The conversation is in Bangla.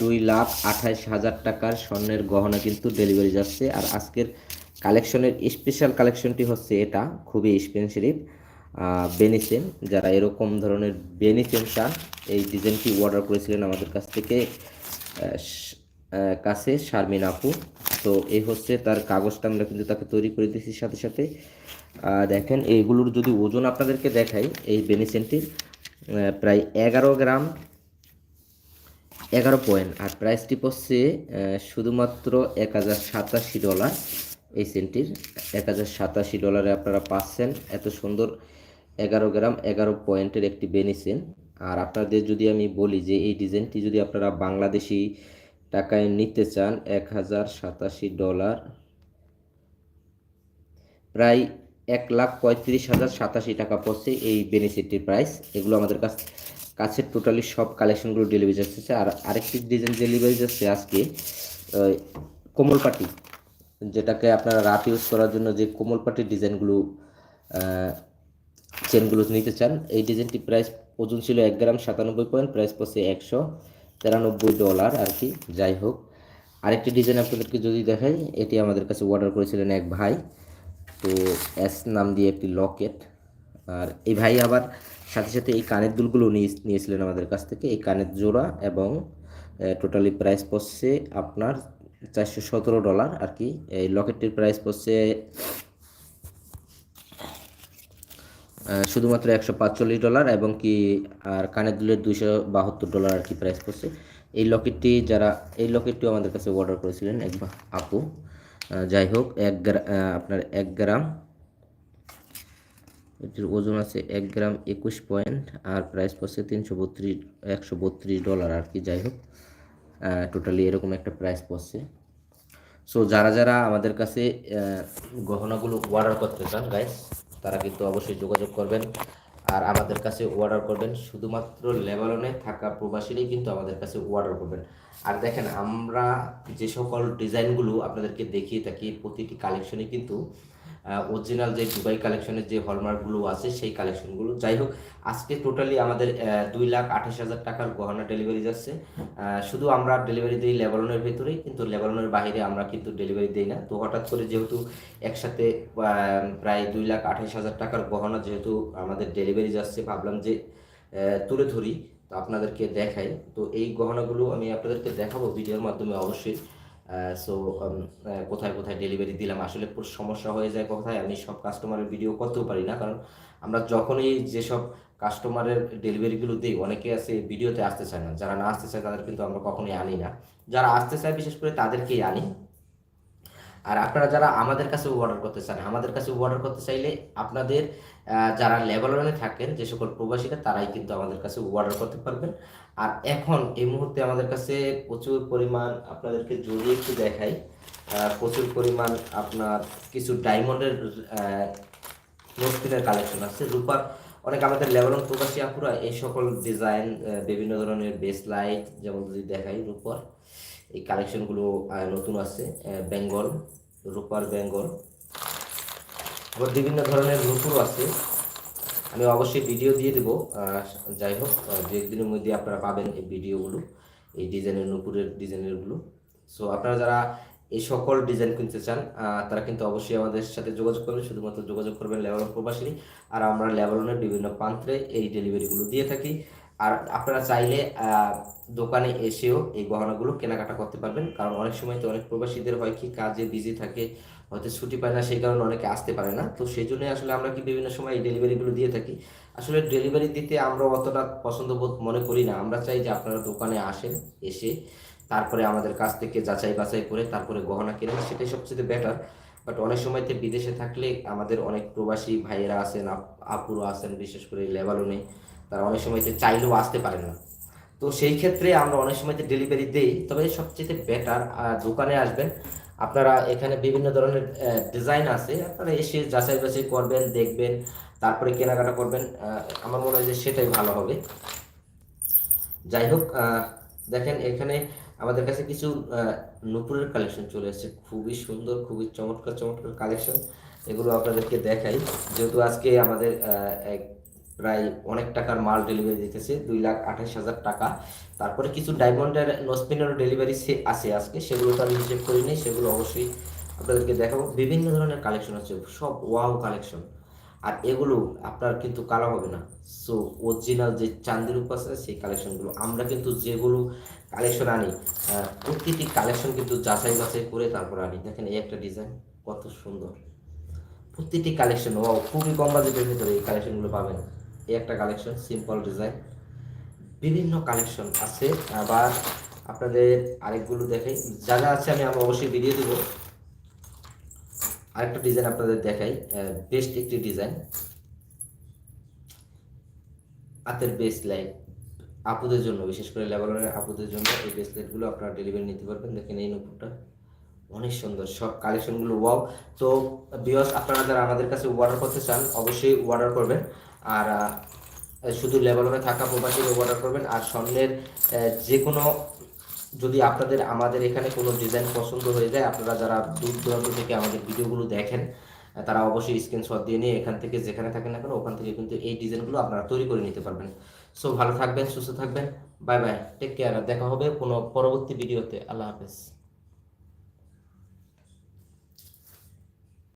দুই লাখ আঠাইশ হাজার টাকার স্বর্ণের গহনা কিন্তু ডেলিভারি যাচ্ছে। আর আজকের কালেকশনের স্পেশাল কালেকশনটি হচ্ছে এটা, খুবই এক্সপেন্সিভ বেনিসেন যারা এরকম ধরনের বেনিসেন চান, এই ডিজাইনটি অর্ডার করেছিলেন আমাদের কাছ থেকে কাছে, শারমিন আপু। তো এই হচ্ছে তার কাগজটা, আমরা কিন্তু তাকে তৈরি করে দিয়েছি সাথে সাথে। দেখেন এইগুলোর যদি ওজন আপনাদেরকে দেখাই, এই বেনিসেনটির প্রায় এগারো গ্রাম এগারো পয়েন্ট আর প্রাইসটি পড়ছে শুধুমাত্র এক হাজার সাতাশি ডলার এই সেন্টির এক হাজার সাতাশি ডলারে আপনারা পাচ্ছেন। এত সুন্দর এগারো গ্রাম, এগারো পয়েন্টের একটি বেনিসেন আর আপনাদের যদি আমি বলি যে এই ডিজাইনটি যদি আপনারা বাংলাদেশি টাকায় নিতে চান, এক হাজার সাতাশি ডলার প্রায় এক লাখ পঁয়ত্রিশ হাজার সাতাশি টাকা পড়ছে এই বেনিফিটটির প্রাইস এগুলো আমাদের কাছ কাছে টোটালি সব কালেকশনগুলো ডেলিভারি যাচ্ছে। আর আরেকটি ডিজাইন ডেলিভারি যাচ্ছে আজকে কোমল কোমলপাটি যেটাকে আপনারা রাত ইউজ করার জন্য যে কোমলপাটির ডিজাইনগুলো চেনগুলো নিতে চান, এই ডিজাইনটি প্রাইস ওজন ছিল এক গ্রাম সাতানব্বই পয়েন্ট প্রাইস পড়ছে একশো তিরানব্বই ডলার আর কি, যাই হোক। আরেকটি ডিজাইন আপনাদেরকে যদি দেখাই, এটি আমাদের কাছে অর্ডার করেছিলেন এক ভাই, তো এস নাম দিয়ে একটি লকেট আর এই ভাই আবার সাথে সাথে এই কানের দুলগুলো নিয়ে নিয়েছিলেন আমাদের কাছ থেকে। এই কানের জোড়া এবং টোটালি প্রাইস পড়ছে আপনার চারশো সতেরো ডলার আর কি। এই লকেটটির প্রাইস পড়ছে শুধুমাত্র একশো পাঁচচল্লিশ ডলার এবং কি, আর কানের দুলের দুইশো বাহাত্তর ডলার আর কি প্রাইস পড়ছে। এই লকেটটি যারা, এই লকেটটিও আমাদের কাছে অর্ডার করেছিলেন এক বা- আপু যাই হোক, এক আপনার এক গ্রাম এটির ওজন আছে এক গ্রাম একুশ পয়েন্ট, আর প্রাইস পড়ছে তিনশো বত্রিশ, একশো বত্রিশ ডলার আর কি, যাই হোক। টোটালি এরকম একটা প্রাইস পড়ছে। সো যারা যারা আমাদের কাছে গহনাগুলো অর্ডার করতে চান গাইস তারা কিন্তু অবশ্যই যোগাযোগ করবেন। আর আমাদের কাছে অর্ডার করবেন, শুধুমাত্র লেবাননে থাকা প্রবাসীরাই কিন্তু আমাদের কাছে অর্ডার করবেন। আর দেখেন, আমরা যে সকল ডিজাইনগুলো আপনাদেরকে দেখিয়ে থাকি, প্রতিটি কালেকশনে কিন্তু অরিজিনাল যে দুবাই কালেকশনের যে হলমার্কগুলো আছে, সেই কালেকশনগুলো যাই হোক, আজকে টোটালি আমাদের দুই লাখ আঠাশ হাজার টাকার গহনা ডেলিভারি যাচ্ছে। শুধু আমরা ডেলিভারি দিই লেবাননের ভেতরেই, কিন্তু লেবাননের বাইরে আমরা কিন্তু ডেলিভারি দিই না। তো হঠাৎ করে যেহেতু একসাথে প্রায় দুই লাখ আঠাশ হাজার টাকার গহনা যেহেতু আমাদের ডেলিভারি যাচ্ছে, ভাবলাম যে তুলে ধরি। তো আপনাদেরকে দেখাই। তো এই গহনাগুলো আমি আপনাদেরকে দেখাবো ভিডিওর মাধ্যমে অবশ্যই। সো কোথায় কোথায় ডেলিভারি দিলাম, আসলে সমস্যা হয়ে যায় কোথায়। আমি সব কাস্টমারের ভিডিও করতেও পারি না, কারণ আমরা যখনই যেসব কাস্টমারের ডেলিভারিগুলো দিই, অনেকে আছে ভিডিওতে আসতে চায় না। যারা না আসতে চায়, তাদের কিন্তু আমরা কখনোই আনি না। যারা আসতে চায়, বিশেষ করে তাদেরকেই আনি। আর আপনারা যারা আমাদের কাছে অর্ডার করতে চান, আমাদের কাছে অর্ডার করতে চাইলে আপনাদের যারা লেবাননে থাকেন, যে সকল প্রবাসীরা, তারাই কিন্তু আমাদের কাছে অর্ডার করতে পারবেন। আর এখন, এই মুহূর্তে আমাদের কাছে প্রচুর পরিমাণ আপনাদেরকে যদি একটু দেখাই প্রচুর পরিমাণ আপনার কিছু ডায়মন্ডের মসলিনের কালেকশন আছে। রূপার অনেক আমাদের লেবানন প্রবাসী আপুরা এই সকল ডিজাইন বিভিন্ন ধরনের বেস লাইট যেমন যদি দেখাই রূপার। এই কালেকশনগুলো নতুন আছে বেঙ্গল, রূপার বেঙ্গল। আবার বিভিন্ন ধরনের নূপুরও আছে। আমি অবশ্যই ভিডিও দিয়ে দেবো। যাই হোক দু একদিনের মধ্যে আপনারা পাবেন এই ভিডিওগুলো এই ডিজাইনের নূপুরের ডিজাইনেরগুলো সো আপনারা যারা এই সকল ডিজাইন কিনতে চান তারা কিন্তু অবশ্যই আমাদের সাথে যোগাযোগ করবেন। শুধুমাত্র যোগাযোগ করবেন লেবানন প্রবাসী আর আমরা লেবাননের বিভিন্ন প্রান্তে এই ডেলিভারিগুলো দিয়ে থাকি। আর আপনারা চাইলে দোকানে এসেও এই গহনাগুলো কেনাকাটা করতে পারবেন। কারণ অনেক সময় তো অনেক প্রবাসীদের হয় কি, কাজে বিজি থাকে, হয়তো ছুটি পায় না, সেই কারণে অনেকে আসতে পারে না। তো সেই জন্য আসলে আমরা কি বিভিন্ন সময় এই ডেলিভারিগুলো দিয়ে থাকি। আসলে ডেলিভারি দিতে আমরা অতটা পছন্দ বোধ মনে করি না। আমরা চাই যে আপনারা দোকানে আসেন, এসে তারপরে আমাদের কাছ থেকে যাচাই বাছাই করে তারপরে গহনা কেনেন, সেটাই সবচেয়ে বেটার বাট অনেক সময়তে বিদেশে থাকলে আমাদের অনেক প্রবাসী ভাইয়েরা আছেন, আপ- আপুরা আছেন, বিশেষ করে লেবাননে। তারা অনেক সময়তে চাইলেও আসতে পারেন না। তো সেই ক্ষেত্রে আমরা অনেক সময়তে ডেলিভারি দেই। তবে সবচেয়ে বেটার দোকানে আসবেন। আপনারা এখানে বিভিন্ন ধরনের ডিজাইন আছে। আপনারা এসে যাচাই বাছাই করবেন, দেখবেন, তারপরে কেনাকাটা করবেন। আমার মনে হয় যে সেটাই ভালো হবে। যাই হোক দেখেন এখানে আমাদের কাছে কিছু নূপুরের কালেকশন চলে এসেছে। খুবই সুন্দর, খুবই চমৎকার চমৎকার কালেকশন এগুলো আপনাদেরকে দেখাই। যেহেতু আজকে আমাদের এক প্রায় অনেক টাকার মাল ডেলিভারি দিতেছে, দুই লাখ আঠাশ হাজার টাকা। তারপরে কিছু ডায়মন্ডের নসপিনের ডেলিভারি আছে আজকে, সেগুলো তো আমি হিসেব করি নাই, সেগুলো অবশ্যই আপনাদেরকে দেখাবো। বিভিন্ন ধরনের কালেকশন আছে, সব ওয়াও কালেকশন আর এগুলো আপনার কিন্তু কালো হবে না। সো অরিজিনাল যে চান্দির উপাস আছে, সেই কালেকশনগুলো আমরা কিন্তু যেগুলো কালেকশন আনি প্রতিটি কালেকশন কিন্তু যাচাই বাছাই করে তারপর আনি। দেখেন এই একটা ডিজাইন কত সুন্দর। প্রতিটি কালেকশন ও খুবই কম বাজেটের ভিতরে এই কালেকশনগুলো পাবেন। এই একটা কালেকশন সিম্পল ডিজাইন বিভিন্ন কালেকশন আছে। আবার আপনাদের আরেকগুলো দেখাই। যা যা আছে আমি অবশ্যই ভিডিও দেবো। আরেকটা ডিজাইন আপনাদের দেখাই। বেস্ট একটি ডিজাইন হাতের বেস্ট লাইট আপুদের জন্য, বিশেষ করে লেবালনের আপুদের জন্য এই ব্রেসলেটগুলো আপনারা ডেলিভারি নিতে পারবেন। দেখেন এই নপুরটা। অনেক সুন্দর। সব কালেকশনগুলো ওয়াও তো বিয়স আপনারা যারা আমাদের কাছে অর্ডার করতে চান, অবশ্যই অর্ডার করবেন। আর শুধু লেবালনে থাকা প্রবাসীরা অর্ডার করবেন। আর স্বর্ণের যে কোনো যদি আপনাদের, আমাদের এখানে কোনো ডিজাইন পছন্দ হয়ে যায়, আপনারা যারা দূর দূরান্ত থেকে আমাদের ভিডিওগুলো দেখেন তারা অবশ্যই স্ক্রিনশট দিয়ে নিয়ে এখান থেকে যেখানে থাকেন না কেন, ওখান থেকে কিন্তু এই ডিজাইনগুলো আপনারা তৈরি করে নিতে পারবেন। সো ভালো থাকবেন, সুস্থ থাকবেন। বাই বাই টেক কেয়ার দেখা হবে কোনো পরবর্তী ভিডিওতে আল্লাহ হাফেজ।